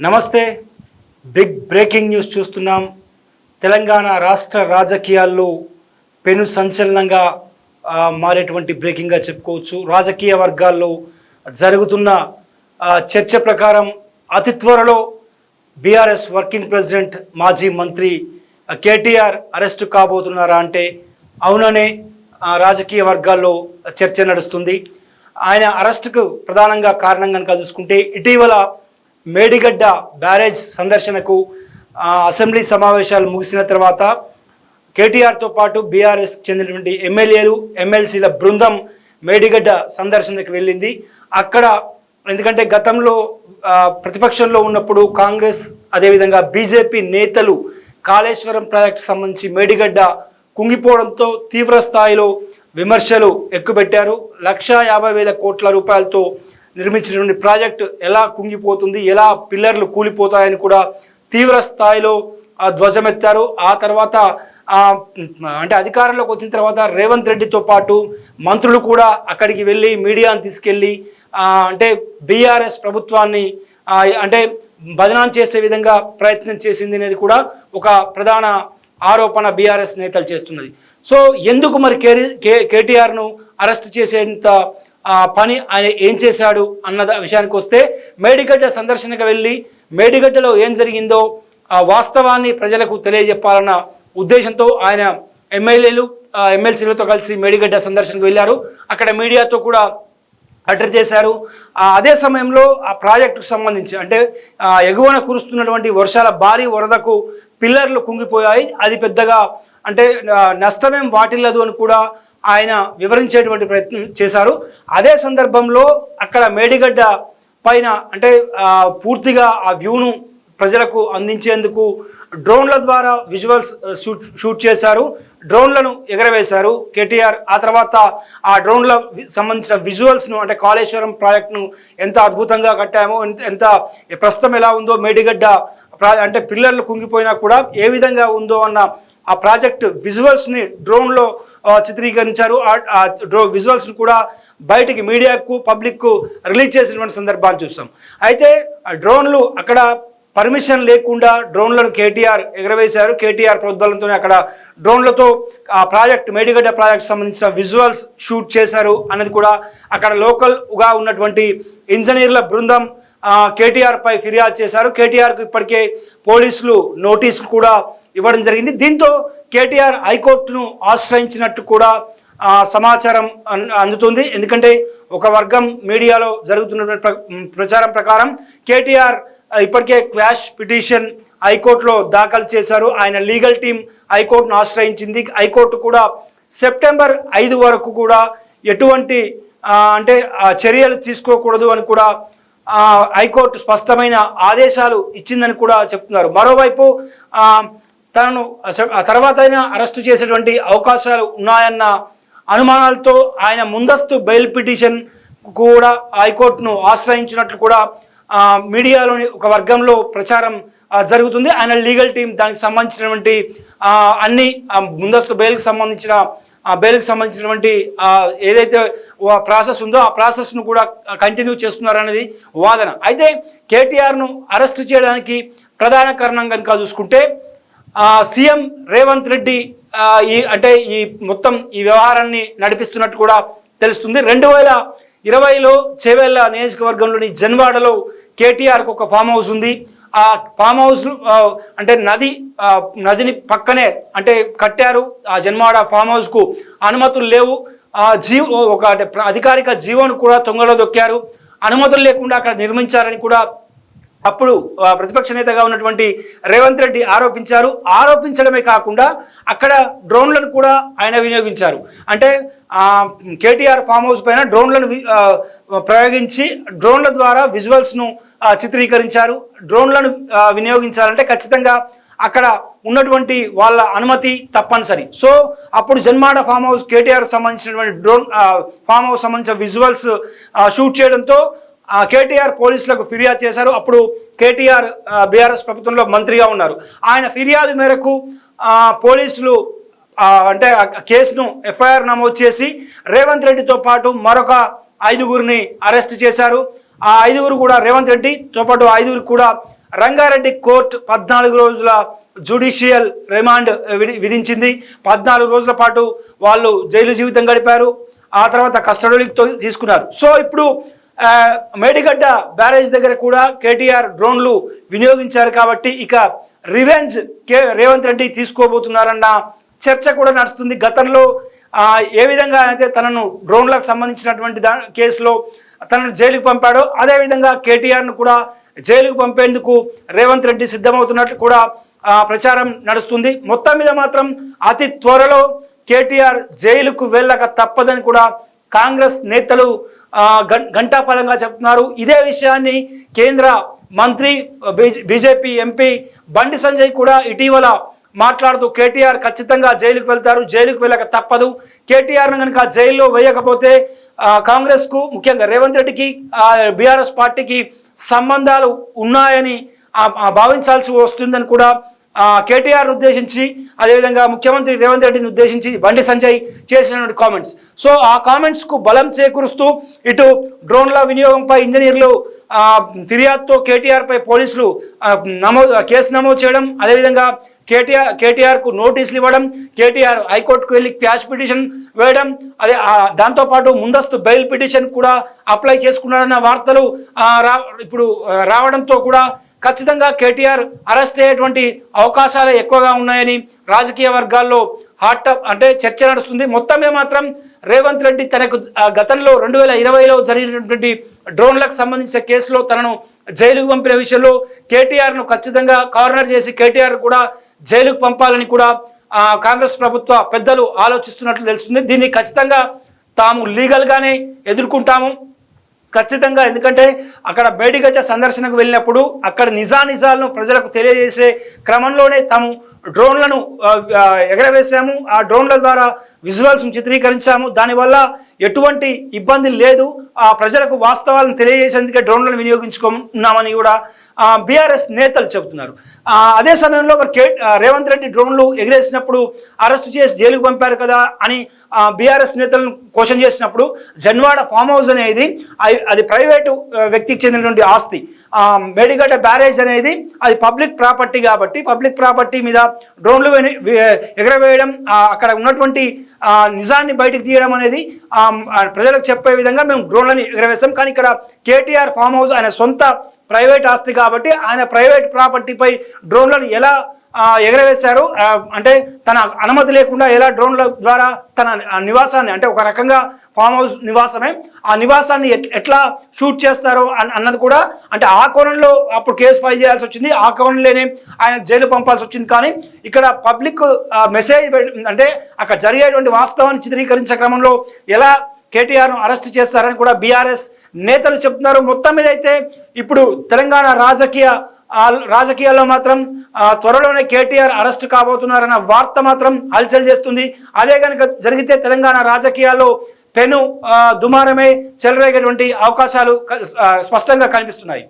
నమస్తే. Big breaking news చూస్తున్నాం. తెలంగాణ రాష్ట్ర రాజకీయాల్లో పెను సంచలనంగా మారేటువంటి బ్రేకింగ్గా చెప్పుకోవచ్చు. రాజకీయ వర్గాల్లో జరుగుతున్న చర్చ ప్రకారం అతి త్వరలో బీఆర్ఎస్ వర్కింగ్ ప్రెసిడెంట్ మాజీ మంత్రి కేటీఆర్ అరెస్టు కాబోతున్నారా అంటే అవుననే రాజకీయ వర్గాల్లో చర్చ నడుస్తుంది. ఆయన అరెస్టుకు ప్రధానంగా కారణం కనుక చూసుకుంటే ఇటీవల మేడిగడ్డ బ్యారేజ్ సందర్శనకు అసెంబ్లీ సమావేశాలు ముగిసిన తర్వాత కేటీఆర్తో పాటు బీఆర్ఎస్ చెందినటువంటి ఎమ్మెల్యేలు ఎమ్మెల్సీల బృందం మేడిగడ్డ సందర్శనకు వెళ్ళింది. అక్కడ ఎందుకంటే గతంలో ప్రతిపక్షంలో ఉన్నప్పుడు కాంగ్రెస్ అదేవిధంగా బీజేపీ నేతలు కాళేశ్వరం ప్రాజెక్టు సంబంధించి మేడిగడ్డ కుంగిపోవడంతో తీవ్ర స్థాయిలో విమర్శలు ఎక్కుపెట్టారు. లక్షా యాభై వేల కోట్ల రూపాయలతో నిర్మించినటువంటి ప్రాజెక్టు ఎలా కుంగిపోతుంది ఎలా పిల్లర్లు కూలిపోతాయని కూడా తీవ్ర స్థాయిలో ధ్వజమెత్తారు ఆ తర్వాత అంటే అధికారంలోకి వచ్చిన తర్వాత రేవంత్ రెడ్డితో పాటు మంత్రులు కూడా అక్కడికి వెళ్ళి మీడియాను తీసుకెళ్ళి అంటే బీఆర్ఎస్ ప్రభుత్వాన్ని అంటే బదనాం చేసే విధంగా ప్రయత్నం చేసింది అనేది కూడా ఒక ప్రధాన ఆరోపణ బీఆర్ఎస్ నేతలు చేస్తున్నది. సో ఎందుకు మరి కేరీ కే కేటీఆర్ను అరెస్ట్ చేసేంత ఆ, పని ఆయన ఏం చేశాడు అన్న విషయానికి వస్తే మేడిగడ్డ సందర్శనకు వెళ్ళి మేడిగడ్డలో ఏం జరిగిందో ఆ వాస్తవాన్ని ప్రజలకు తెలియజెప్పాలన్న ఉద్దేశంతో ఆయన ఎమ్మెల్యేలు ఎమ్మెల్సీలతో కలిసి మేడిగడ్డ సందర్శనకు వెళ్ళారు. అక్కడ మీడియాతో కూడా అటర్ చేశారు. అదే సమయంలో ఆ ప్రాజెక్టుకు సంబంధించి అంటే ఎగువన కురుస్తున్నటువంటి వర్షాల భారీ వరదకు పిల్లర్లు కుంగిపోయాయి. అది పెద్దగా అంటే నష్టమేం వాటిల్లదు అని కూడా ఆయన వివరించేటువంటి ప్రయత్నం చేశారు. అదే సందర్భంలో అక్కడ మేడిగడ్డ పైన అంటే పూర్తిగా ఆ వ్యూను ప్రజలకు అందించేందుకు డ్రోన్ల ద్వారా విజువల్స్ షూట్ షూట్ చేశారు. డ్రోన్లను ఎగరవేశారు కేటీఆర్. ఆ తర్వాత ఆ డ్రోన్ల సంబంధించిన విజువల్స్ను అంటే కాళేశ్వరం ప్రాజెక్టును ఎంత అద్భుతంగా కట్టామో ఎంత- ఎంత ప్రస్తుతం ఎలా ఉందో మేడిగడ్డ ప్రా అంటే పిల్లర్లు కుంగిపోయినా కూడా ఏ విధంగా ఉందో అన్న ఆ ప్రాజెక్ట్ విజువల్స్ని డ్రోన్లో చిత్రీకరించారు. డ్రో విజువల్స్ను కూడా బయటికి మీడియాకు పబ్లిక్కు రిలీజ్ చేసినటువంటి సందర్భాన్ని చూస్తాం. అయితే డ్రోన్లు అక్కడ పర్మిషన్ లేకుండా డ్రోన్లను కేటీఆర్ ఎగరవేశారు. కేటీఆర్ ప్రోద్బలంతోనే అక్కడ డ్రోన్లతో ఆ ప్రాజెక్ట్ మేడిగడ్డ ప్రాజెక్ట్ సంబంధించిన విజువల్స్ షూట్ చేశారు అన్నది కూడా అక్కడ లోకల్గా ఉన్నటువంటి ఇంజనీర్ల బృందం కేటీఆర్ పై ఫిర్యాదు చేశారు. కేటీఆర్కు ఇప్పటికే పోలీసులు నోటీసులు కూడా ఇవ్వడం జరిగింది. దీంతో కేటీఆర్ హైకోర్టును ఆశ్రయించినట్టు కూడా సమాచారం అన్- అందుతుంది. ఎందుకంటే ఒక వర్గం మీడియాలో జరుగుతున్నటువంటి ప్ర- ప్రచారం ప్రకారం కేటీఆర్ ఇప్పటికే క్వాష్ పిటిషన్ హైకోర్టులో దాఖలు చేశారు. ఆయన లీగల్ టీం హైకోర్టును ఆశ్రయించింది. హైకోర్టు కూడా సెప్టెంబర్ ఐదు వరకు కూడా ఎటువంటి అంటే చర్యలు తీసుకోకూడదు అని కూడా హైకోర్టు స్పష్టమైన ఆదేశాలు ఇచ్చిందని కూడా చెప్తున్నారు. మరోవైపు ఆ, తనను ఆ తర్వాత అయినా అరెస్టు చేసేటువంటి అవకాశాలు ఉన్నాయన్న అనుమానాలతో ఆయన ముందస్తు బెయిల్ పిటిషన్ కూడా హైకోర్టును ఆశ్రయించినట్లు కూడా మీడియాలోని ఒక వర్గంలో ప్రచారం జరుగుతుంది. ఆయన లీగల్ టీం దానికి సంబంధించినటువంటి అన్ని ముందస్తు బెయిల్కి సంబంధించిన బెయిల్కి సంబంధించినటువంటి ఏదైతే ప్రాసెస్ ఉందో ఆ ప్రాసెస్ను కూడా కంటిన్యూ చేస్తున్నారనేది వాదన. అయితే కేటీఆర్ను అరెస్ట్ చేయడానికి ప్రధాన కారణం కనుక చూసుకుంటే సీఎం రేవంత్ రెడ్డి ఈ అంటే ఈ మొత్తం ఈ వ్యవహారాన్ని నడిపిస్తున్నట్టు కూడా తెలుస్తుంది. రెండు వేల ఇరవైలో చేవెళ్ళ నియోజకవర్గంలోని జన్వాడలో కేటీఆర్కు ఒక ఫామ్ హౌస్ ఉంది. ఆ ఫామ్ హౌస్ అంటే నది నదిని పక్కనే అంటే కట్టారు. ఆ జన్వాడ ఫామ్ హౌస్కు అనుమతులు లేవు. ఆ జీవో ఒక అంటే ప్ర- అధికారిక జీవోను కూడా తొంగలో దొక్కారు. అనుమతులు లేకుండా అక్కడ నిర్మించారని కూడా అప్పుడు ప్రతిపక్ష నేతగా ఉన్నటువంటి రేవంత్ రెడ్డి ఆరోపించారు. ఆరోపించడమే కాకుండా అక్కడ డ్రోన్లను కూడా ఆయన వినియోగించారు. అంటే కేటీఆర్ ఫామ్ హౌస్ పైన డ్రోన్లను ప్రయోగించి డ్రోన్ల ద్వారా విజువల్స్ను చిత్రీకరించారు. డ్రోన్లను వినియోగించాలంటే ఖచ్చితంగా అక్కడ ఉన్నటువంటి వాళ్ళ అనుమతి తప్పనిసరి. సో అప్పుడు జన్మాడ ఫామ్ హౌస్ కేటీఆర్ సంబంధించినటువంటి డ్రోన్ ఫామ్ హౌస్ సంబంధించిన విజువల్స్ షూట్ చేయడంతో కేటీఆర్ పోలీసులకు ఫిర్యాదు చేశారు. అప్పుడు కేటీఆర్ బీఆర్ఎస్ ప్రభుత్వంలో మంత్రిగా ఉన్నారు. ఆయన ఫిర్యాదు మేరకు పోలీసులు అంటే కేసును ఎఫ్ఐఆర్ నమోదు చేసి రేవంత్ రెడ్డితో పాటు మరొక ఐదుగురిని అరెస్ట్ చేశారు. ఆ ఐదుగురు కూడా రేవంత్ రెడ్డితో పాటు ఐదుగురు కూడా రంగారెడ్డి కోర్టు పద్నాలుగు రోజుల జుడిషియల్ రిమాండ్ విధి- విధించింది. పద్నాలుగు రోజుల పాటు వాళ్ళు జైలు జీవితం గడిపారు. ఆ తర్వాత కస్టడీతో తీసుకున్నారు. సో ఇప్పుడు మేడిగడ్డ బ్యారేజ్ దగ్గర కూడా కేటీఆర్ డ్రోన్లు వినియోగించారు కాబట్టి ఇక రివెంజ్ కే రేవంత్ రెడ్డి తీసుకోబోతున్నారన్న చర్చ కూడా నడుస్తుంది. గతంలో ఏ విధంగా అయితే తనను డ్రోన్లకు సంబంధించినటువంటి దా కేసులో తనను జైలుకు పంపాడో అదేవిధంగా కేటీఆర్ను కూడా జైలుకు పంపేందుకు రేవంత్ రెడ్డి సిద్ధమవుతున్నట్లు కూడా ప్రచారం నడుస్తుంది. మొత్తం మీద మాత్రం అతి త్వరలో కేటీఆర్ జైలుకు వెళ్ళక తప్పదని కూడా కాంగ్రెస్ నేతలు ఆ, గం- చెప్తున్నారు. ఇదే విషయాన్ని కేంద్ర మంత్రి బీజేపీ ఎంపీ బండి సంజయ్ కూడా ఇటీవల మాట్లాడుతూ కేటీఆర్ ఖచ్చితంగా జైలుకు వెళ్తారు. జైలుకు వెళ్ళక తప్పదు. కేటీఆర్ను కనుక జైల్లో వేయకపోతే కాంగ్రెస్కు ముఖ్యంగా రేవంత్ రెడ్డికి బీఆర్ఎస్ పార్టీకి సంబంధాలు ఉన్నాయని భావించాల్సి వస్తుందని కూడా కేటీఆర్ ఉద్దేశించి అదేవిధంగా ముఖ్యమంత్రి రేవంత్ రెడ్డిని ఉద్దేశించి బండి సంజయ్ చేసినటువంటి కామెంట్స్ సో ఆ కామెంట్స్కు బలం చేకూరుస్తూ ఇటు డ్రోన్ల వినియోగంపై ఇంజనీర్లు ఫిర్యాదుతో కేటీఆర్ పై పోలీసులు నమోదు కేసు నమోదు చేయడం అదేవిధంగా కేటీఆర్ కేటీఆర్కు నోటీసులు ఇవ్వడం కేటీఆర్ హైకోర్టుకు వెళ్ళి క్యాష్ పిటిషన్ వేయడం అదే దాంతోపాటు ముందస్తు బెయిల్ పిటిషన్ కూడా అప్లై చేసుకున్నాడన్న వార్తలు రా ఇప్పుడు రావడంతో కూడా ఖచ్చితంగా కేటీఆర్ అరెస్ట్ అయ్యేటువంటి అవకాశాలు ఎక్కువగా ఉన్నాయని రాజకీయ వర్గాల్లో హాట్ అంటే చర్చ నడుస్తుంది. మొత్తమే మాత్రం రేవంత్ రెడ్డి తనకు గతంలో రెండు వేల ఇరవైలో జరిగినటువంటి డ్రోన్లకు సంబంధించిన కేసులో తనను జైలుకు పంపిన విషయంలో కేటీఆర్ను ఖచ్చితంగా కార్నర్ చేసి కేటీఆర్ కూడా జైలుకు పంపాలని కూడా కాంగ్రెస్ ప్రభుత్వ పెద్దలు ఆలోచిస్తున్నట్లు తెలుస్తుంది. దీన్ని ఖచ్చితంగా తాము లీగల్గానే ఎదుర్కొంటాము. ఖచ్చితంగా ఎందుకంటే అక్కడ మేడిగడ్డ సందర్శనకు వెళ్ళినప్పుడు అక్కడ నిజానిజాలను ప్రజలకు తెలియజేసే క్రమంలోనే తాము డ్రోన్లను ఆ, ఎగరవేశాము. ఆ డ్రోన్ల ద్వారా విజువల్స్ను చిత్రీకరించాము. దానివల్ల ఎటువంటి ఇబ్బంది లేదు. ఆ ప్రజలకు వాస్తవాలను తెలియజేసేందుకే డ్రోన్లను వినియోగించుకున్నామని కూడా బీఆర్ఎస్ నేతలు చెబుతున్నారు. అదే సమయంలో మరి కే రేవంత్ రెడ్డి డ్రోన్లు ఎగిరేసినప్పుడు అరెస్ట్ చేసి జైలుకు పంపారు కదా అని బీఆర్ఎస్ నేతలను క్వశ్చన్ చేసినప్పుడు జన్వాడ ఫామ్ హౌస్ అనేది అది ప్రైవేటు వ్యక్తికి చెందినటువంటి ఆస్తి. మేడిగడ్డ బ్యారేజ్ అనేది అది పబ్లిక్ ప్రాపర్టీ కాబట్టి పబ్లిక్ ప్రాపర్టీ మీద డ్రోన్లు ఎగరవేయడం అక్కడ ఉన్నటువంటి నిజాన్ని బయటకు తీయడం అనేది ప్రజలకు చెప్పే విధంగా మేము డ్రోన్లను ఎగరవేస్తాం. కానీ ఇక్కడ కేటీఆర్ ఫామ్ హౌస్ ఆయన సొంత ప్రైవేట్ ఆస్తి కాబట్టి ఆయన ప్రైవేట్ ప్రాపర్టీపై డ్రోన్లను ఎలా ఎగరవేశారు? అంటే తన అనుమతి లేకుండా ఎలా డ్రోన్ల ద్వారా తన ఆ నివాసాన్ని అంటే ఒక రకంగా ఫామ్ హౌస్ నివాసమే ఆ నివాసాన్ని ఎట్- ఎట్లా షూట్ చేస్తారో అన్- అన్నది కూడా అంటే ఆ కోణంలో అప్పుడు కేసు ఫైల్ చేయాల్సి వచ్చింది. ఆ కోణంలోనే ఆయన జైలు పంపాల్సి వచ్చింది. కానీ ఇక్కడ పబ్లిక్ మెసేజ్ అంటే అక్కడ జరిగేటువంటి వాస్తవాన్ని చిత్రీకరించే క్రమంలో ఎలా కేటీఆర్ను అరెస్ట్ చేస్తారని కూడా బీఆర్ఎస్ నేతలు చెప్తున్నారు. మొత్తం మీద అయితే ఇప్పుడు తెలంగాణ రాజకీయ రాజకీయాల్లో మాత్రం త్వరలోనే కేటీఆర్ అరెస్ట్ కాబోతున్నారన్న వార్త మాత్రం హల్చల్ చేస్తుంది. అదే కనుక జరిగితే తెలంగాణ రాజకీయాల్లో పెను దుమారమే చెలరేగేటువంటి అవకాశాలు స్పష్టంగా కనిపిస్తున్నాయి.